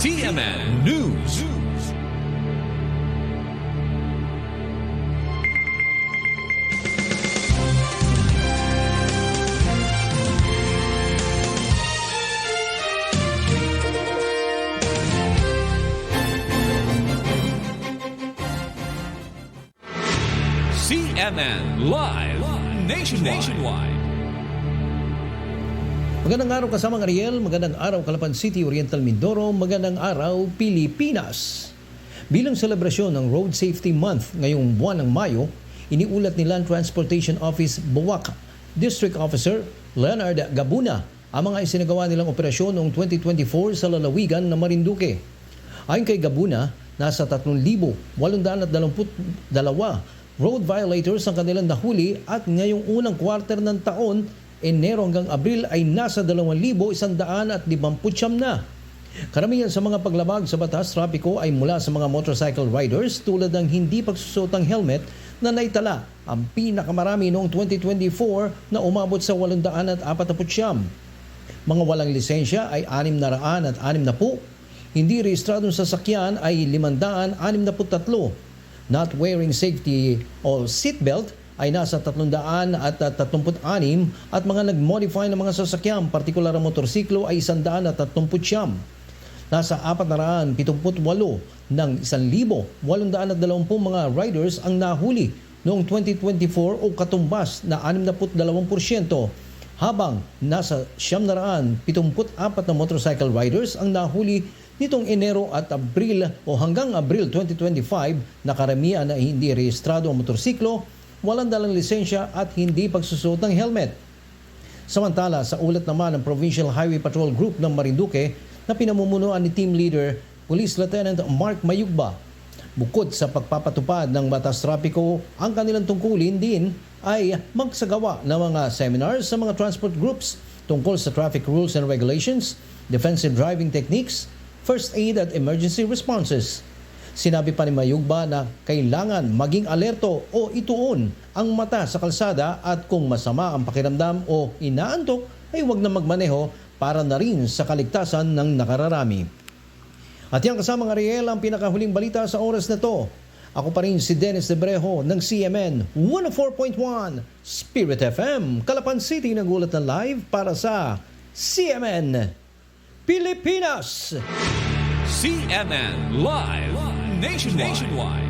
TMN News. CNN Live Nationwide. Nationwide. Magandang araw kasama Ariel, magandang araw Calapan City, Oriental Mindoro, magandang araw Pilipinas. Bilang selebrasyon ng Road Safety Month ngayong buwan ng Mayo, iniulat ni Land Transportation Office Buwak District Officer Leonard Gabuna ang mga isinagawa nilang operasyon noong 2024 sa lalawigan ng Marinduque. Ayon kay Gabuna, nasa 3,822 road violators ang kanilang nahuli at ngayong unang quarter ng taon, Enero hanggang Abril ay nasa 2,159 na. Karamihan sa mga paglabag sa batas trapiko ay mula sa mga motorcycle riders tulad ng hindi pagsusot ng helmet na naitala ang pinakamarami noong 2024 na umabot sa 849. Mga walang lisensya ay 600 at 60 hindi rehistradong sasakyan ay 563. Not wearing safety o seatbelt ay nasa 300 at 36 at mga nag-modify ng mga sasakyan, partikular ang motorsiklo ay 130 at 30 Nasa 478 ng 1,820 mga riders ang nahuli noong 2024 o katumbas na 62% habang nasa 774 na motorcycle riders ang nahuli nitong Enero at Abril o hanggang Abril 2025 na karamihan na hindi rehistrado ang motorsiklo, walang dalang lisensya at hindi pagsusuot ng helmet. Samantala, sa ulat naman ng Provincial Highway Patrol Group ng Marinduque na pinamumunuan ni Team Leader Police Lieutenant Mark Mayugba, bukod sa pagpapatupad ng batas trapiko, ang kanilang tungkulin din ay magsagawa ng mga seminars sa mga transport groups tungkol sa traffic rules and regulations, defensive driving techniques, first aid at emergency responses. Sinabi pa ni Mayugba na kailangan maging alerto o ituon ang mata sa kalsada at kung masama ang pakiramdam o inaantok ay huwag na magmaneho para na rin sa kaligtasan ng nakararami. At yan kasama ng Ariel ang pinakahuling balita sa oras na to. Ako pa rin si Dennis Debrejo ng CMN 104.1 Spirit FM, Calapan City nagulat na live para sa CMN Pilipinas. CNN Live Nationwide. Nationwide.